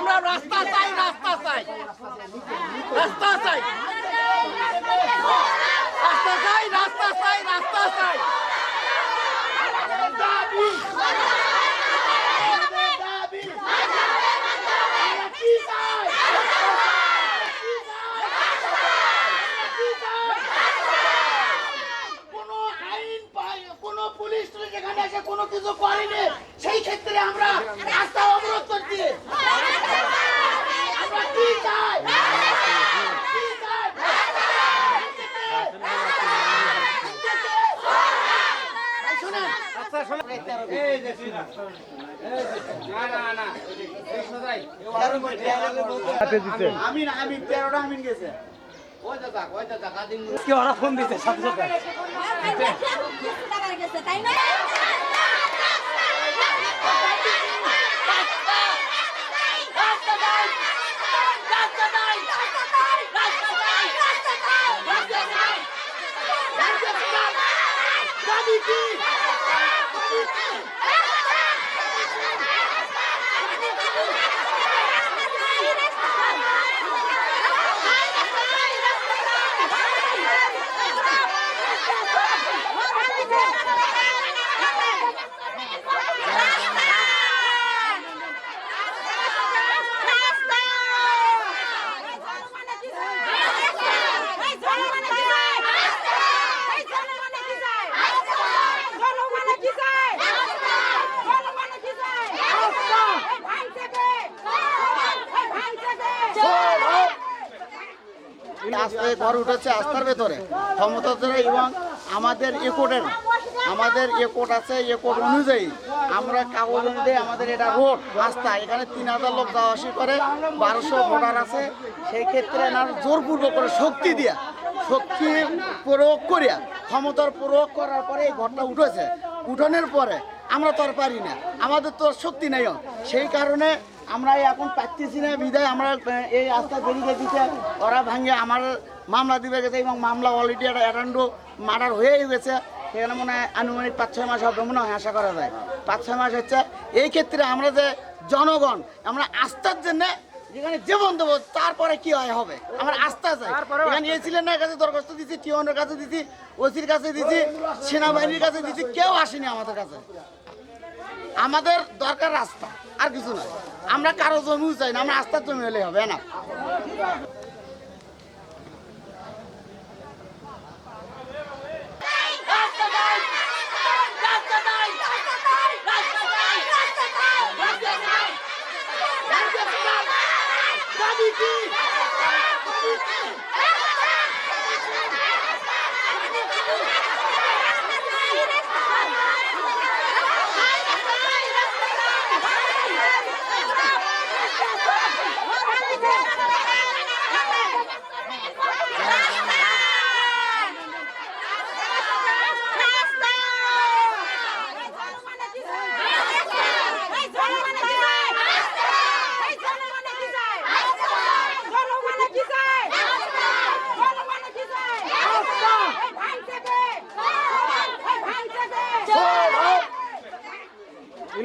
আমরা রাস্তা চাই রাস্তা চাই। রাস্তা চাই। রাস্তা চাই রাস্তা চাই রাস্তা চাই। কোনো কিছু করেনি। সেই ক্ষেত্রে আমরা রাস্তা অবরোধ করছি আমরা কি চাই কি চাই? আমিন আমিন তেরোটা আমিন গেছে ওরা ফোন দিতে সাথে সাথে আস্তে ঘর উঠেছে আস্থার ভেতরে। ক্ষমতা ধরে এবং আমাদের একোটের আমাদের একোট আছে, একোট অনুযায়ী আমরা কাগজ অনুযায়ী আমাদের এটা রোড রাস্তা এখানে তিন হাজার লোক যাওয়া আসি করে, বারোশো ভোটার আছে। সেই ক্ষেত্রে না জোরপূর্বক করে শক্তি দিয়া, শক্তি প্রয়োগ করিয়া, ক্ষমতার প্রয়োগ করার পরে এই ঘরটা উঠেছে। উঠানোর পরে আমরা তো আর পারি না। আমাদের তো শক্তি নেই। সেই কারণে আমরা এখন পাচ্ছি না বিদায়। আমরা এই রাস্তা বেরিয়ে দিতে ওরা ভাঙে আমার মামলা দিবে গেছে এবং মামলা অলরেডি একটা অ্যাটেন্ডো মার্ডার হয়েই গেছে। সেখানে মনে হয় আনুমানিক পাঁচ ছয় মাস হবে মনে হয় আশা করা যায়। পাঁচ ছয় মাস হচ্ছে এই ক্ষেত্রে আমরা যে জনগণ আমরা আস্থার জন্য যেখানে জীবন দেবো তারপরে কি হয় হবে? আমার আস্থা চাই এখানে এসিলেন্ডার কাছে দরখাস্ত দিচ্ছি টিওনের কাছে দিচ্ছি ওসির কাছে দিচ্ছি সেনাবাহিনীর কাছে দিচ্ছি কেউ আসেনি আমাদের কাছে। আমাদের দরকার রাস্তা আর কিছু নয় আমরা কারও জমি চাই না আমরা আস্থার জমি হলে হবে না?